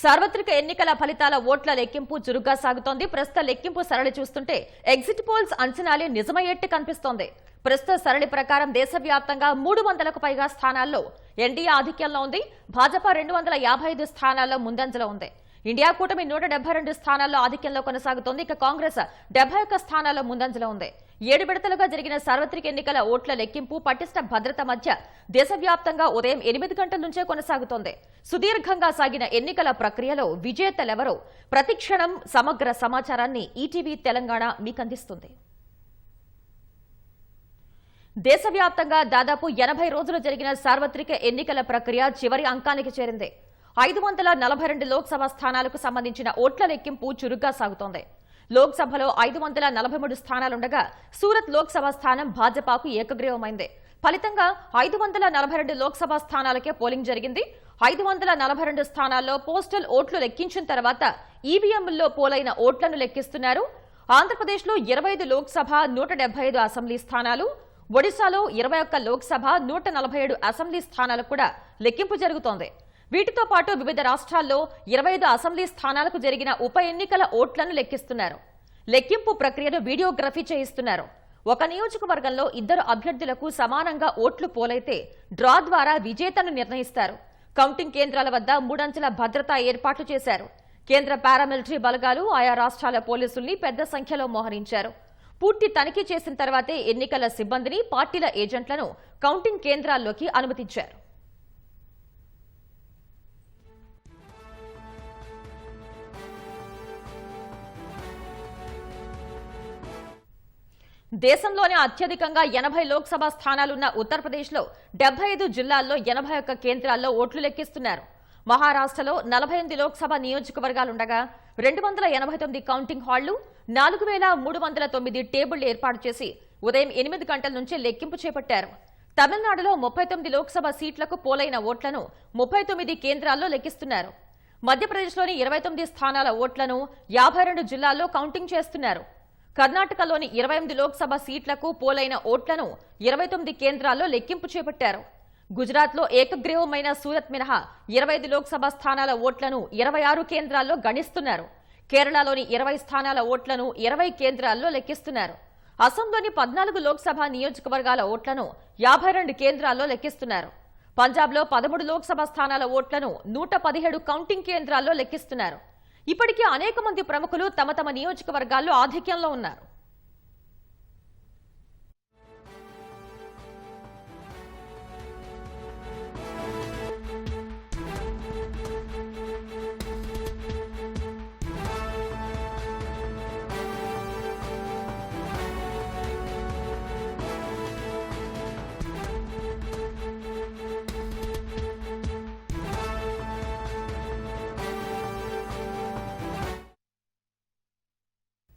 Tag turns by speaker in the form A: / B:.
A: సార్వత్రిక ఎన్నికల ఫలితాల ఓట్ల లెక్కింపు చురుగ్గా సాగుతోంది. ప్రస్తుత లెక్కింపు సరళి చూస్తుంటే ఎగ్జిట్ పోల్స్ అంచనాలే నిజమయ్యేట్టు కనిపిస్తోంది. ప్రస్తుత సరళి ప్రకారం దేశవ్యాప్తంగా మూడు వందలకు పైగా స్థానాల్లో ఎన్డీఏ ఆధిక్యంలో ఉంది. భాజపా రెండు వందల యాభై ఐదు స్థానాల్లో ముందంజలో ఉంది. ఇండియా కూటమి నూట డెబ్బై రెండు స్థానాల్లో ఆధిక్యంలో కొనసాగుతోంది. ఇక కాంగ్రెస్ డెబ్బై ఒక్క స్థానాల్లో ముందంజలో ఉంది. ఏడు విడతలుగా జరిగిన సార్వత్రిక ఎన్నికల ఓట్ల లెక్కింపు పటిష్ట భద్రత మధ్య దేశవ్యాప్తంగా ఉదయం ఎనిమిది గంటల నుంచే కొనసాగుతోంది. సుదీర్ఘంగా సాగిన ఎన్నికల ప్రక్రియలో విజేతలెవరో ప్రతిక్షణం సమగ్ర సమాచారాన్ని ఈటీవీ తెలంగాణ మీకందిస్తుంది. దేశవ్యాప్తంగా దాదాపు ఎనభై రోజులు జరిగిన సార్వత్రిక ఎన్నికల ప్రక్రియ చివరి అంకానికి చేరింది. ఐదు వందల నలభై రెండు లోక్సభ స్థానాలకు సంబంధించిన ఓట్ల లెక్కింపు చురుగ్గా సాగుతోంది. లోక్సభలో ఐదు వందల నలభై మూడు స్థానాలుండగా సూరత్ లోక్సభ స్థానం భాజపాకు ఏకగ్రీవమైంది. ఫలితంగా ఐదు వందల నలభై రెండు లోక్సభ స్థానాలకే పోలింగ్ జరిగింది. ఐదు వందల నలభై రెండు స్థానాల్లో పోస్టల్ ఓట్లు లెక్కించిన తర్వాత ఈవీఎంల్లో పోలైన ఓట్లను లెక్కిస్తున్నారు. ఆంధ్రప్రదేశ్లో ఇరవై ఐదు లోక్సభ నూట డెబ్బై ఐదు అసెంబ్లీ స్థానాలు. ఒడిశాలో ఇరవై ఒక్క లోక్సభ నూట నలభై ఏడు అసెంబ్లీ స్థానాలకు కూడా లెక్కింపు జరుగుతోంది. వీటితో పాటు వివిధ రాష్ట్రాల్లో ఇరవై ఐదు అసెంబ్లీ స్థానాలకు జరిగిన ఉప ఎన్నికల ఓట్లను లెక్కిస్తున్నారు. లెక్కింపు ప్రక్రియను వీడియోగ్రఫీ చేయిస్తున్నారు. ఒక నియోజకవర్గంలో ఇద్దరు అభ్యర్థులకు సమానంగా ఓట్లు పోలైతే డ్రా ద్వారా విజేతను నిర్ణయిస్తారు. కౌంటింగ్ కేంద్రాల వద్ద మూడంచెల భద్రతా ఏర్పాట్లు చేశారు. కేంద్ర పారామిలిటరీ బలగాలు ఆయా రాష్ట్రాల పోలీసుల్ని పెద్ద సంఖ్యలో మోహరించారు. పూర్తి తనిఖీ చేసిన తర్వాతే ఎన్నికల సిబ్బందిని పార్టీల ఏజెంట్లను కౌంటింగ్ కేంద్రాల్లోకి అనుమతించారు. దేశంలోనే అత్యధికంగా ఎనభై లోక్సభ స్థానాలున్న ఉత్తరప్రదేశ్లో డెబ్బై ఐదు జిల్లాల్లో ఎనభై ఒక్క కేంద్రాల్లో ఓట్లు లెక్కిస్తున్నారు. మహారాష్ట్రలో నలభై ఎనిమిది లోక్సభ నియోజకవర్గాలుండగా రెండు వందల ఎనభై తొమ్మిది కౌంటింగ్ హాళ్ళు నాలుగు వేల మూడు వందల తొమ్మిది టేబుళ్ళు ఏర్పాటు చేసి ఉదయం ఎనిమిది గంటల నుంచే లెక్కింపు చేపట్టారు. తమిళనాడులో ముప్పై తొమ్మిది లోక్సభ సీట్లకు పోలైన ఓట్లను ముప్పై తొమ్మిది కేంద్రాల్లో లెక్కిస్తున్నారు. మధ్యప్రదేశ్లోని ఇరవై తొమ్మిది స్థానాల ఓట్లను యాభై రెండు జిల్లాల్లో కౌంటింగ్ చేస్తున్నారు. కర్ణాటకలోని ఇరవై ఎనిమిది లోక్సభ సీట్లకు పోలైన ఓట్లను ఇరవై తొమ్మిది కేంద్రాల్లో లెక్కింపు చేపట్టారు. గుజరాత్లో ఏకగ్రీవమైన సూరత్ మినహా ఇరవై ఐదు లోక్సభ స్థానాల ఓట్లను ఇరవై ఆరు కేంద్రాల్లో గణిస్తున్నారు. కేరళలోని ఇరవై స్థానాల ఓట్లను ఇరవై కేంద్రాల్లో లెక్కిస్తున్నారు. అసంలోని పద్నాలుగు లోక్సభ నియోజకవర్గాల ఓట్లను యాభై రెండు కేంద్రాల్లో లెక్కిస్తున్నారు. పంజాబ్లో పదమూడు లోక్సభ స్థానాల ఓట్లను నూట పదిహేడు కౌంటింగ్ కేంద్రాల్లో లెక్కిస్తున్నారు. ఇప్పటికే అనేక మంది ప్రముఖులు తమ తమ నియోజకవర్గాల్లో ఆధిక్యంలో ఉన్నారు.